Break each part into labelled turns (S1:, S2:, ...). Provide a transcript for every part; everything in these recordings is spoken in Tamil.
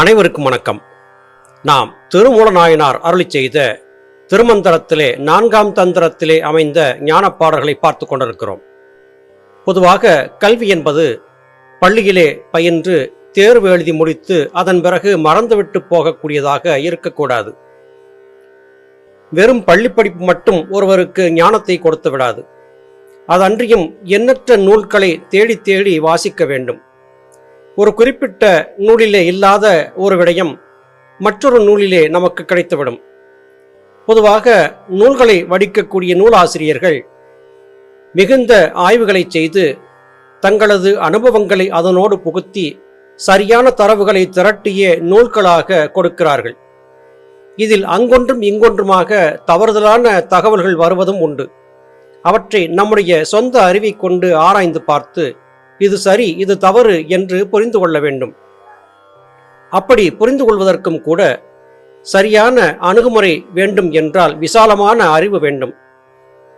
S1: அனைவருக்கும் வணக்கம். நாம் திருமூலநாயனார் அருளி செய்த திருமந்திரத்திலே நான்காம் தந்திரத்திலே அமைந்த ஞான பாடல்களை பார்த்து கொண்டிருக்கிறோம். பொதுவாக கல்வி என்பது பள்ளியிலே பயின்று தேர்வு எழுதி முடித்து அதன் பிறகு மறந்துவிட்டு போகக்கூடியதாக இருக்கக்கூடாது. வெறும் பள்ளிப்படிப்பு மட்டும் ஒருவருக்கு ஞானத்தை கொடுத்து விடாது. அதன்றியும் எண்ணற்ற நூல்களை தேடி தேடி வாசிக்க வேண்டும். ஒரு குறிப்பிட்ட நூலிலே இல்லாத ஒரு விடயம் மற்றொரு நூலிலே நமக்கு கிடைத்துவிடும். பொதுவாக நூல்களை வடிக்கக்கூடிய நூலாசிரியர்கள் மிகுந்த ஆய்வுகளை செய்து தங்களது அனுபவங்களை அதனோடு புகுத்தி சரியான தரவுகளை திரட்டிய நூல்களாக கொடுக்கிறார்கள். இதில் அங்கொன்றும் இங்கொன்றுமாக தவறுதலான தகவல்கள் வருவதும் உண்டு. அவற்றை நம்முடைய சொந்த அறிவை கொண்டு ஆராய்ந்து பார்த்து இது சரி இது தவறு என்று புரிந்து கொள்ள வேண்டும். அப்படி புரிந்து கொள்வதற்கும் கூட சரியான அணுகுமுறை வேண்டும் என்றால் விசாலமான அறிவு வேண்டும்.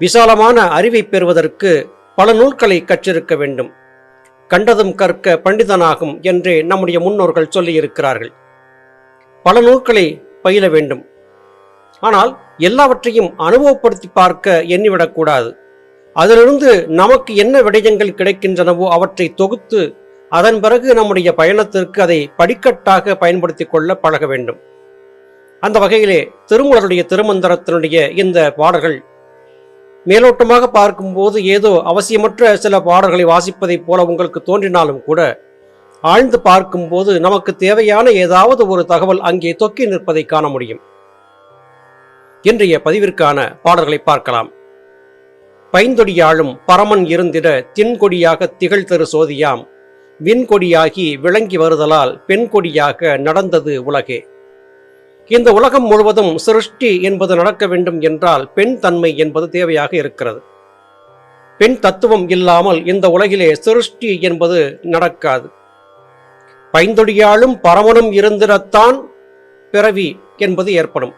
S1: விசாலமான அறிவை பெறுவதற்கு பல நூல்களை கற்றிருக்க வேண்டும். கண்டதும் கற்க பண்டிதனாகும் என்றே நம்முடைய முன்னோர்கள் சொல்லியிருக்கிறார்கள். பல நூல்களை பயில வேண்டும். ஆனால் எல்லாவற்றையும் அனுபவப்படுத்தி பார்க்க எண்ணிவிடக்கூடாது அதிலிருந்து நமக்கு என்ன விடயங்கள் கிடைக்கின்றனவோ அவற்றை தொகுத்து அதன் பிறகு நம்முடைய பயணத்திற்கு அதை படிக்கட்டாக பயன்படுத்தி கொள்ள பழக வேண்டும். அந்த வகையிலே திருமலருடைய திருமந்திரத்தினுடைய இந்த பாடல்கள் மேலோட்டமாக பார்க்கும்போது ஏதோ அவசியமற்ற சில பாடல்களை வாசிப்பதைப் போல உங்களுக்கு தோன்றினாலும் கூட ஆழ்ந்து பார்க்கும்போது நமக்கு தேவையான ஏதாவது ஒரு தகவல் அங்கே தொக்கி நிற்பதை காண முடியும். இன்றைய பதிவிற்கான பாடல்களை பார்க்கலாம். பைந்தொடியாளும் பரமன் இருந்திட தின்கொடியாக திகழ் தரு சோதியாம். விண்கொடியாகி விளங்கி வருதலால் பெண் கொடியாக நடந்தது உலகே. இந்த உலகம் முழுவதும் சிருஷ்டி என்பது நடக்க வேண்டும் என்றால் பெண் தன்மை என்பது தேவையாக இருக்கிறது. பெண் தத்துவம் இல்லாமல் இந்த உலகிலே சிருஷ்டி என்பது நடக்காது. பைந்தொடியாலும் பரமனும் இருந்திடத்தான் பிறவி என்பது ஏற்படும்.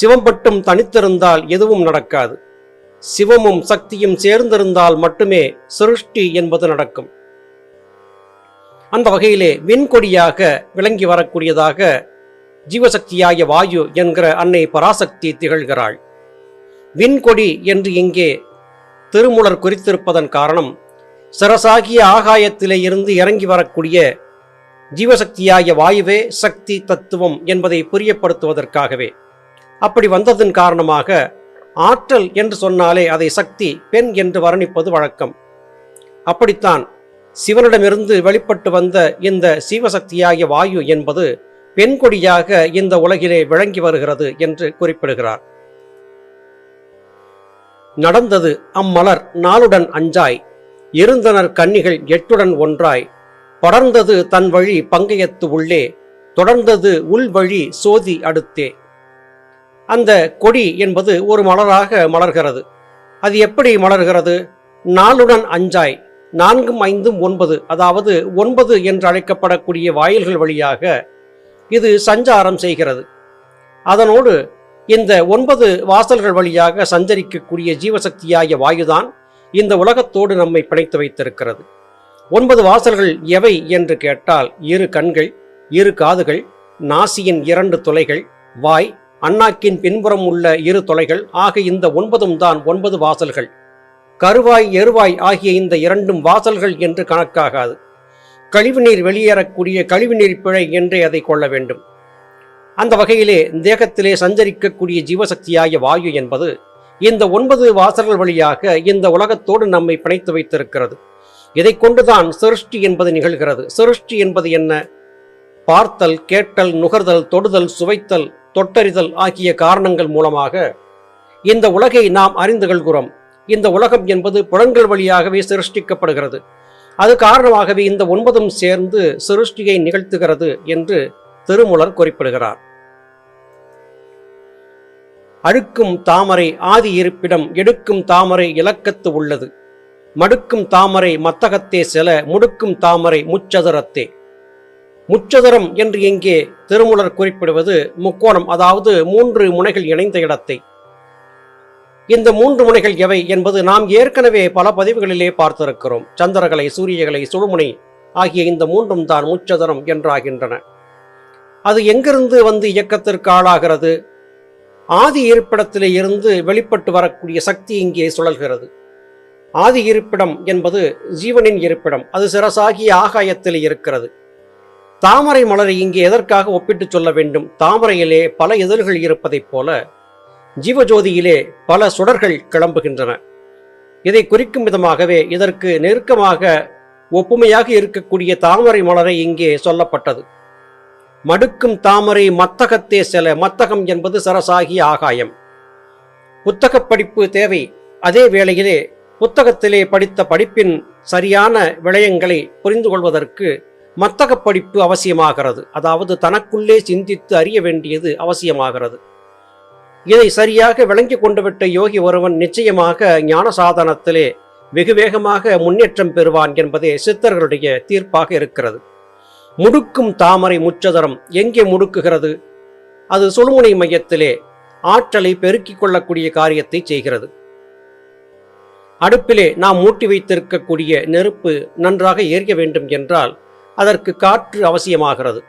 S1: சிவம்பட்டும் தனித்திருந்தால் எதுவும் நடக்காது. சிவமும் சக்தியும் சேர்ந்திருந்தால் மட்டுமே சிருஷ்டி என்பது நடக்கும். அந்த வகையிலே விண்கொடியாக விளங்கி வரக்கூடியதாக ஜீவசக்தியாய வாயு என்கிற அன்னை பராசக்தி திகழ்கிறாள். விண்கொடி என்று இங்கே திருமூலர் குறித்திருப்பதன் காரணம் சரசாகிய ஆகாயத்திலே இருந்து இறங்கி வரக்கூடிய ஜீவசக்தியாய வாயுவே சக்தி தத்துவம் என்பதை புரியப்படுத்துவதற்காகவே. அப்படி வந்ததன் காரணமாக ஆற்றல் என்று சொன்னாலே அதை சக்தி பெண் என்று வர்ணிப்பது வழக்கம். அப்படித்தான் சிவனிடமிருந்து வெளிப்பட்டு வந்த இந்த சிவசக்தியாகிய வாயு என்பது பெண் கொடியாக இந்த உலகிலே விளங்கி வருகிறது என்று குறிப்பிடுகிறார். நடந்தது அம்மலர் நாளுடன் அஞ்சாய் இருந்தனர் கன்னிகள் எட்டுடன் ஒன்றாய் படர்ந்தது தன் வழி பங்கயத்து உள்ளே தொடர்ந்தது உள் வழி சோதி அடுத்தே. அந்த கொடி என்பது ஒரு மலராக மலர்கிறது. அது எப்படி மலர்கிறது? நாளுடன் அஞ்சாய் நான்கும் ஐந்தும் ஒன்பது அதாவது ஒன்பது என்று அழைக்கப்படக்கூடிய வாயில்கள் வழியாக இது சஞ்சாரம் செய்கிறது. அதனோடு இந்த ஒன்பது வாசல்கள் வழியாக சஞ்சரிக்கக்கூடிய ஜீவசக்தியாகிய வாயுதான் இந்த உலகத்தோடு நம்மை பிணைத்து வைத்திருக்கிறது. ஒன்பது வாசல்கள் எவை என்று கேட்டால் இரு கண்கள் இரு காதுகள் நாசியின் இரண்டு துளைகள் வாய் அண்ணாக்கின் பின்புறம் உள்ள இரு தொலைகள் ஆக இந்த ஒன்பதும் தான் ஒன்பது வாசல்கள். கருவாய் எருவாய் ஆகிய இந்த இரண்டும் வாசல்கள் என்று கணக்காகாது. கழிவுநீர் வெளியேறக்கூடிய கழிவுநீர் பிழை என்றே அதை கொள்ள வேண்டும். அந்த வகையிலே தேகத்திலே சஞ்சரிக்கக்கூடிய ஜீவசக்தியாகிய வாயு என்பது இந்த ஒன்பது வாசல்கள் வழியாக இந்த உலகத்தோடு நம்மை பிணைத்து வைத்திருக்கிறது. இதை கொண்டுதான் சிருஷ்டி என்பது நிகழ்கிறது. சிருஷ்டி என்பது என்ன? பார்த்தல் கேட்டல் நுகர்தல் தொடுதல் சுவைத்தல் தொட்டறிதல் ஆகிய காரணங்கள் மூலமாக இந்த உலகை நாம் அறிந்து கொள்கிறோம் இந்த உலகம் என்பது புலன்கள் வழியாகவே சிருஷ்டிக்கப்படுகிறது. அது காரணமாகவே இந்த ஒன்பதும் சேர்ந்து சிருஷ்டியை நிகழ்த்துகிறது என்று திருமுலர் குறிப்பிடுகிறார். அழுக்கும் தாமரை ஆதி இருப்பிடம் எடுக்கும் தாமரை இலக்கத்து உள்ளது. மடுக்கும் தாமரை மத்தகத்தே செல முடுக்கும் தாமரை முச்சதுரத்தே. முச்சதுரம் என்று இங்கே திருமுலர் குறிப்பிடுவது முக்கோணம் அதாவது மூன்று முனைகள் இணைந்த இடத்தை. இந்த மூன்று முனைகள் எவை என்பது நாம் ஏற்கனவே பல பதிவுகளிலே பார்த்திருக்கிறோம். சந்திரகலை சூரியகலை சுழுமுனை ஆகிய இந்த மூன்றும் தான் முச்சதுரம் என்றாகின்றன. அது எங்கிருந்து வந்து இயக்கத்திற்கு ஆளாகிறது? ஆதி இருப்பிடத்திலே இருந்து வெளிப்பட்டு வரக்கூடிய சக்தி இங்கே சுழல்கிறது. ஆதி இருப்பிடம் என்பது ஜீவனின் இருப்பிடம். அது சிறசாகிய ஆகாயத்தில் இருக்கிறது. தாமரை மலரை இங்கே எதற்காக ஒப்பிட்டு சொல்ல வேண்டும்? தாமரையிலே பல இதழ்கள் இருப்பதைப் போல ஜீவஜோதியிலே பல சுடர்கள் கிளம்புகின்றன. இதை குறிக்கும் விதமாகவே இதற்கு நெருக்கமாக ஒப்புமையாக இருக்கக்கூடிய தாமரை மலரை இங்கே சொல்லப்பட்டது. மடுக்கும் தாமரை மத்தகத்தே செல மத்தகம் என்பது சரசாகி ஆகாயம். புத்தக படிப்பு தேவை. அதே வேளையிலே புத்தகத்திலே படித்த படிப்பின் சரியான விடயங்களை புரிந்து கொள்வதற்கு மத்தகப் படிப்பு அவசியமாகிறது. அதாவது தனக்குள்ளே சிந்தித்து அறிய வேண்டியது அவசியமாகிறது. இதை சரியாக விளங்கி கொண்டுவிட்ட யோகி ஒருவன் நிச்சயமாக ஞான சாதனத்திலே வெகு வேகமாக முன்னேற்றம் பெறுவான் என்பதே சித்தர்களுடைய தீர்ப்பாக இருக்கிறது. முடுக்கும் தாமரை முச்சதரம் எங்கே முடுக்குகிறது? அது சுழுமுனை மையத்திலே ஆற்றலை பெருக்கிக் கொள்ளக்கூடிய காரியத்தை செய்கிறது. அடுப்பிலே நாம் மூட்டி வைத்திருக்கக்கூடிய நெருப்பு நன்றாக எரிய வேண்டும் என்றால் அதற்கு காற்று அவசியமாகிறது.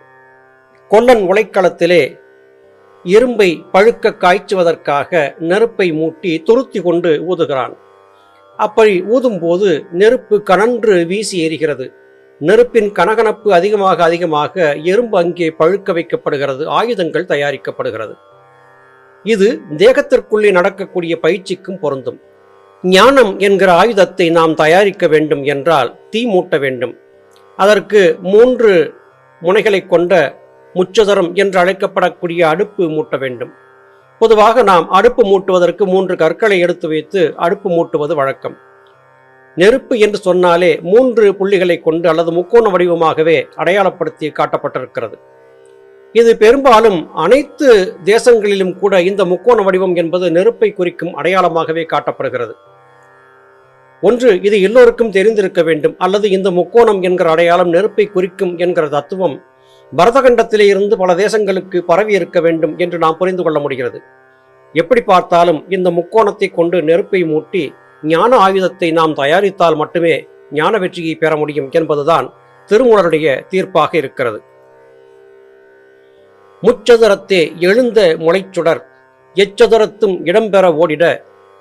S1: கொல்லன் உலைக்களத்திலே இரும்பை பழுக்க காய்ச்சுவதற்காக நெருப்பை மூட்டி துருத்தி கொண்டு ஊதுகிறான். அப்படி ஊதும்போது நெருப்பு கனன்று வீசி எரிகிறது. நெருப்பின் கனகனப்பு அதிகமாக அதிகமாக எறும்பு அங்கே பழுக்க வைக்கப்படுகிறது. ஆயுதங்கள் தயாரிக்கப்படுகிறது. இது தேகத்திற்குள்ளே நடக்கக்கூடிய பயிற்சிக்கும் பொருந்தும். ஞானம் என்கிற ஆயுதத்தை நாம் தயாரிக்க வேண்டும் என்றால் தீ மூட்ட வேண்டும். அதற்கு மூன்று முனைகளை கொண்ட முச்சதரம் என்று அழைக்கப்படக்கூடிய அடுப்பு மூட்ட வேண்டும். பொதுவாக நாம் அடுப்பு மூட்டுவதற்கு மூன்று கற்களை எடுத்து வைத்து அடுப்பு மூட்டுவது வழக்கம். நெருப்பு என்று சொன்னாலே மூன்று புள்ளிகளை கொண்டு அல்லது முக்கோண வடிவமாகவே அடையாளப்படுத்தி காட்டப்பட்டிருக்கிறது. இது பெரும்பாலும் அனைத்து தேசங்களிலும் கூட இந்த முக்கோண வடிவம் என்பது நெருப்பை குறிக்கும் அடையாளமாகவே காட்டப்படுகிறது. ஒன்று இது எல்லோருக்கும் தெரிந்திருக்க வேண்டும். அல்லது இந்த முக்கோணம் என்கிற அடையாளம் நெருப்பை குறிக்கும் என்கிற தத்துவம் பரதகண்டத்திலே இருந்து பல தேசங்களுக்கு பரவி இருக்க வேண்டும் என்று நாம் புரிந்து கொள்ள முடிகிறது. எப்படி பார்த்தாலும் இந்த முக்கோணத்தை கொண்டு நெருப்பை மூட்டி ஞான ஆயுதத்தை நாம் தயாரித்தால் மட்டுமே ஞான வெற்றியை பெற முடியும் என்பதுதான் திருமூலருடைய தீர்ப்பாக இருக்கிறது. முச்சதுரத்தே எழுந்த முளைச்சுடர் எச்சதுரத்தும் இடம்பெற ஓடிட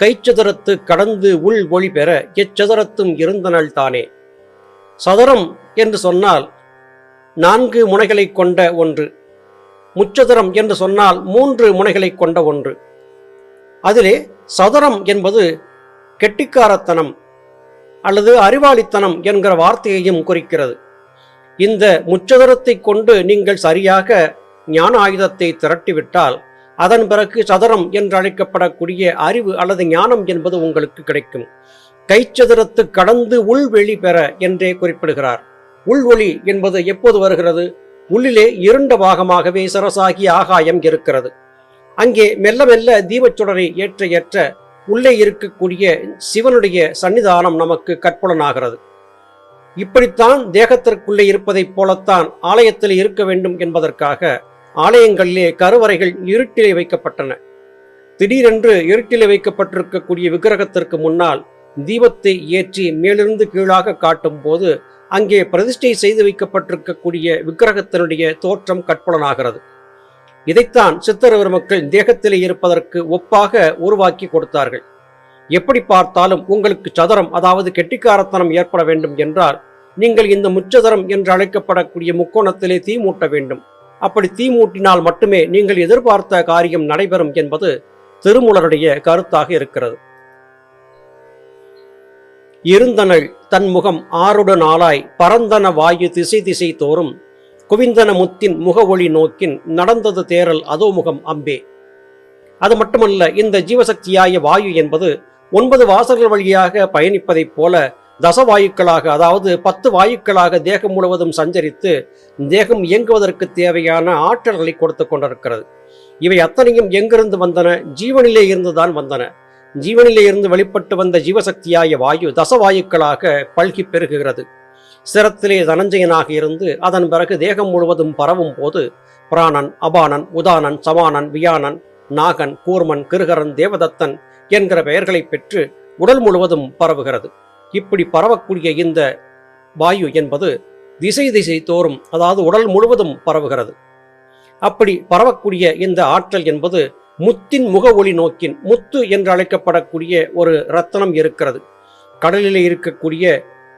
S1: கைச்சதுரத்து கடந்து உள் ஒளி பெற எச்சதுரத்தும் இருந்தனள் தானே. சதுரம் என்று சொன்னால் நான்கு முனைகளை கொண்ட ஒன்று. முச்சதுரம் என்று சொன்னால் மூன்று முனைகளை கொண்ட ஒன்று. அதிலே சதுரம் என்பது கெட்டிக்காரத்தனம் அல்லது அறிவாளித்தனம் என்கிற வார்த்தையையும் குறிக்கிறது. இந்த முச்சதுரத்தை கொண்டு நீங்கள் சரியாக ஞான ஆயுதத்தை திரட்டிவிட்டால் அதன் பிறகு சதுரம் என்று அழைக்கப்படக்கூடிய அறிவு அல்லது ஞானம் என்பது உங்களுக்கு கிடைக்கும். கைச்சதுரத்து கடந்து உள்வெளி பெற என்றே குறிப்பிடுகிறார். உள்வொளி என்பது எப்போது வருகிறது? உள்ளிலே இருண்ட பாகமாகவே சரசாகி ஆகாயம் இருக்கிறது. அங்கே மெல்ல மெல்ல தீபச்சுடரை ஏற்ற ஏற்ற உள்ளே இருக்கக்கூடிய சிவனுடைய சன்னிதானம் நமக்கு கற்புலனாகிறது. இப்படித்தான் தேகத்திற்குள்ளே இருப்பதைப் போலத்தான் ஆலயத்தில் இருக்க வேண்டும் என்பதற்காக ஆலயங்களிலே கருவறைகள் இருட்டிலே வைக்கப்பட்டன. திடீரென்று இருட்டிலே வைக்கப்பட்டிருக்கக்கூடிய விக்கிரகத்திற்கு முன்னால் தீபத்தை ஏற்றி மேலிருந்து கீழாக காட்டும் போது அங்கே பிரதிஷ்டை செய்து வைக்கப்பட்டிருக்கக்கூடிய விக்கிரகத்தினுடைய தோற்றம் கற்புலனாகிறது. இதைத்தான் சித்தரவர் மக்கள் தேகத்திலே இருப்பதற்கு ஒப்பாக உருவாக்கி கொடுத்தார்கள். எப்படி பார்த்தாலும் உங்களுக்கு சதுரம் அதாவது கெட்டிக்காரத்தனம் ஏற்பட வேண்டும் என்றால் நீங்கள் இந்த முச்சதரம் என்று அழைக்கப்படக்கூடிய முக்கோணத்திலே தீ மூட்ட வேண்டும். அப்படி தீ மூட்டினால் மட்டுமே நீங்கள் எதிர்பார்த்த காரியம் நடைபெறும் என்பது திருமூலருடைய கருத்தாக இருக்கிறது. இருந்தனள் தன் முகம் ஆறுட நாளாய் பரந்தன வாயு திசை திசை தோறும் குவிந்தன முத்தின் முக ஒளி நோக்கின் நடந்தது தேரல் அதோ முகம் அம்பே. அது மட்டுமல்ல இந்த ஜீவசக்தியாய வாயு என்பது ஒன்பது வாசல்கள் வழியாக பயணிப்பதைப் போல தசவாயுக்களாக அதாவது பத்து வாயுக்களாக தேகம் முழுவதும் சஞ்சரித்து தேகம் இயங்குவதற்கு தேவையான ஆற்றல்களை கொடுத்து கொண்டிருக்கிறது. இவை அத்தனையும் எங்கிருந்து வந்தன? ஜீவனிலே இருந்துதான் வந்தன. ஜீவனிலே இருந்து வெளிப்பட்டு வந்த ஜீவசக்தியாய வாயு தசவாயுக்களாக பல்கி பெருகுகிறது. சிரத்திலே தனஞ்சயனாக இருந்து அதன் பிறகு தேகம் முழுவதும் பரவும் போது பிராணன் அபானன் உதானன் சமானன் வியானன் நாகன் கூர்மன் கிருகரன் தேவதத்தன் என்கிற பெயர்களை பெற்று உடல் முழுவதும் பரவுகிறது. இப்படி பரவக்கூடிய இந்த வாயு என்பது திசை திசை தோறும் அதாவது உடல் முழுவதும் பரவுகிறது. அப்படி பரவக்கூடிய இந்த ஆற்றல் என்பது முத்தின் முக ஒளி நோக்கின் முத்து என்று அழைக்கப்படக்கூடிய ஒரு ரத்தனம் இருக்கிறது. கடலிலே இருக்கக்கூடிய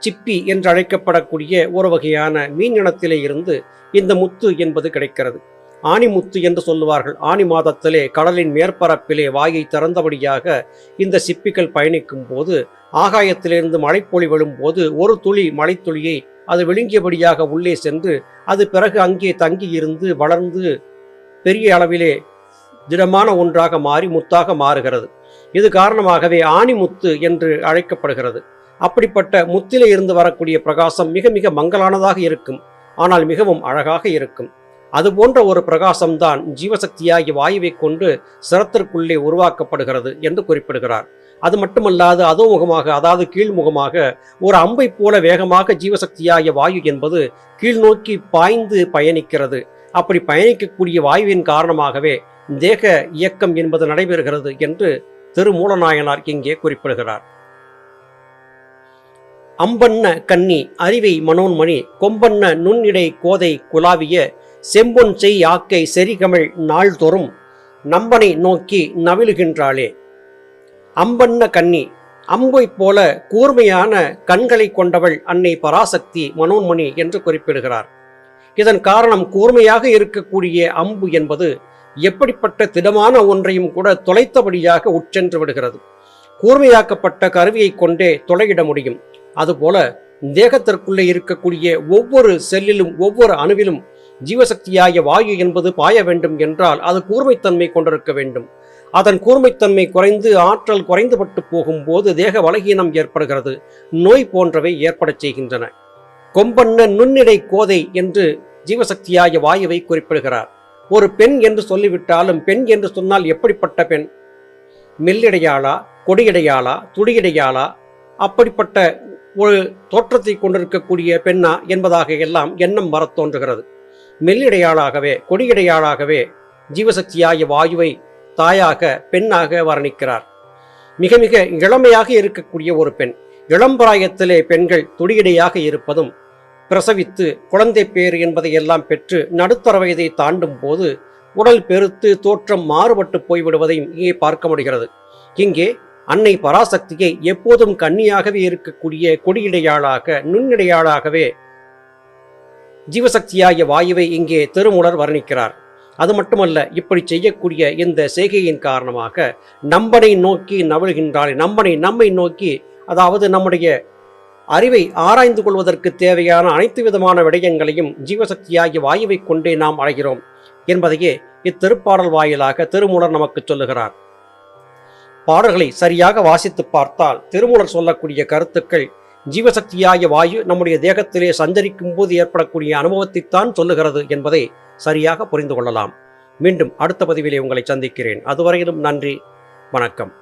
S1: சிப்பி என்று அழைக்கப்படக்கூடிய ஒரு வகையான மீன் இனத்திலே இருந்து இந்த முத்து என்பது கிடைக்கிறது. ஆணிமுத்து என்று சொல்லுவார்கள். ஆணி மாதத்திலே கடலின் மேற்பரப்பிலே வாயை திறந்தபடியாக இந்த சிப்பிகள் பயணிக்கும் போது ஆகாயத்திலிருந்து மழைப்பொழி விழும்போது ஒரு துளி மழைத்துளியை அது விழுங்கியபடியாக உள்ளே சென்று அது பிறகு அங்கே தங்கி இருந்து வளர்ந்து பெரிய அளவிலே திடமான ஒன்றாக மாறி முத்தாக மாறுகிறது. இது காரணமாகவே ஆணிமுத்து என்று அழைக்கப்படுகிறது. அப்படிப்பட்ட முத்திலே இருந்து வரக்கூடிய பிரகாசம் மிக மிக மங்கலானதாக இருக்கும். ஆனால் மிகவும் அழகாக இருக்கும். அது போன்ற ஒரு பிரகாசம்தான் ஜீவசக்தியாகிய வாயுவை கொண்டு சிரத்திற்குள்ளே உருவாக்கப்படுகிறது என்று குறிப்பிடுகிறார். அது மட்டுமல்லாது அதோ முகமாக அதாவது கீழ்முகமாக ஒரு அம்பை போல வேகமாக ஜீவசக்தியாகிய வாயு என்பது கீழ்நோக்கி பாய்ந்து பயணிக்கிறது. அப்படி பயணிக்கக்கூடிய வாயுவின் காரணமாகவே தேக இயக்கம் என்பது நடைபெறுகிறது என்று திருமூலநாயனார் இங்கே குறிப்பிடுகிறார். அம்பண்ண கன்னி அறிவை மனோன்மணி கொம்பண்ண நுண்ணிடை கோதை குலாவிய செம்பொன் செய் ஆக்கை செரிகமிழ் நாள்தோறும் நம்பனை நோக்கி நவிழுகின்றாளே. அம்பண்ண கன்னி அம்பை போல கூர்மையான கண்களை கொண்டவள் அன்னை பராசக்தி மனோன்மணி என்று குறிப்பிடுகிறார். இதன் காரணம் கூர்மையாக இருக்கக்கூடிய அம்பு என்பது எப்படிப்பட்ட திடமான ஒன்றையும் கூட தொலைத்தபடியாக உட்சென்று விடுகிறது. கூர்மையாக்கப்பட்ட கருவியை கொண்டே தொலையிட முடியும். அதுபோல தேகத்திற்குள்ளே இருக்கக்கூடிய ஒவ்வொரு செல்லிலும் ஒவ்வொரு அணுவிலும் ஜீவசக்தியாகிய வாயு என்பது பாய வேண்டும் என்றால் அது கூர்மைத்தன்மை கொண்டிருக்க வேண்டும். அதன் கூர்மைத்தன்மை குறைந்து ஆற்றல் குறைந்துபட்டு போகும்போது தேக பலகீனம் ஏற்படுகிறது. நோய் போன்றவை ஏற்படச் செய்கின்றன. கொம்பண்ண நுண்ணிடை கோதை என்று ஜீவசக்தியாகிய வாயுவை குறிப்பிடுகிறார். ஒரு பெண் என்று சொல்லிவிட்டாலும் பெண் என்று சொன்னால் எப்படிப்பட்ட பெண்? மெல்லிடையாளா கொடியடையாளா துடியடையாளா? அப்படிப்பட்ட ஒரு தோற்றத்தை கொண்டிருக்கக்கூடிய பெண்ணா என்பதாக எல்லாம் எண்ணம் வரத் தோன்றுகிறது. மெல்லிடையாளாகவே கொடியடையாளாகவே ஜீவசக்தியாகிய வாயுவை தாயாக பெண்ணாக வர்ணிக்கிறார். மிக மிக இளமையாக இருக்கக்கூடிய ஒரு பெண். இளம்பிராயத்திலே பெண்கள் துடியடையாக இருப்பதும் பிரசவித்து குழந்தை பேறு என்பதை எல்லாம் பெற்று நடுத்தர வயதை தாண்டும் போது உடல் பெருத்து தோற்றம் மாறுபட்டு போய்விடுவதையும் இங்கே பார்க்க முடிகிறது. இங்கே அன்னை பராசக்தியை எப்போதும் கன்னியாகவே இருக்கக்கூடிய கொடியிடையாளாக நுண்ணிடையாளாகவே ஜீவசக்தியாகிய வாயுவை இங்கே திருமுலர் வர்ணிக்கிறார். அது மட்டுமல்ல இப்படி செய்யக்கூடிய இந்த செய்கையின் காரணமாக நம்பனை நோக்கி நவழ்கின்றாள் நம்பனை நம்மை நோக்கி அதாவது நம்முடைய அறிவை ஆராய்ந்து கொள்வதற்கு தேவையான அனைத்து விதமான விடயங்களையும் ஜீவசக்தியாகிய வாயுவை கொண்டே நாம் அடைகிறோம் என்பதையே இத்திருப்பாடல் வாயிலாக திருமூலர் நமக்கு சொல்லுகிறார். பாடல்களை சரியாக வாசித்து பார்த்தால் திருமூலர் சொல்லக்கூடிய கருத்துக்கள் ஜீவசக்தியாகிய வாயு நம்முடைய தேகத்திலே சஞ்சரிக்கும் போது ஏற்படக்கூடிய அனுபவத்தைத்தான் சொல்லுகிறது என்பதை சரியாக புரிந்து கொள்ளலாம். மீண்டும் அடுத்த பதிவிலே உங்களை சந்திக்கிறேன். அதுவரையிலும் நன்றி. வணக்கம்.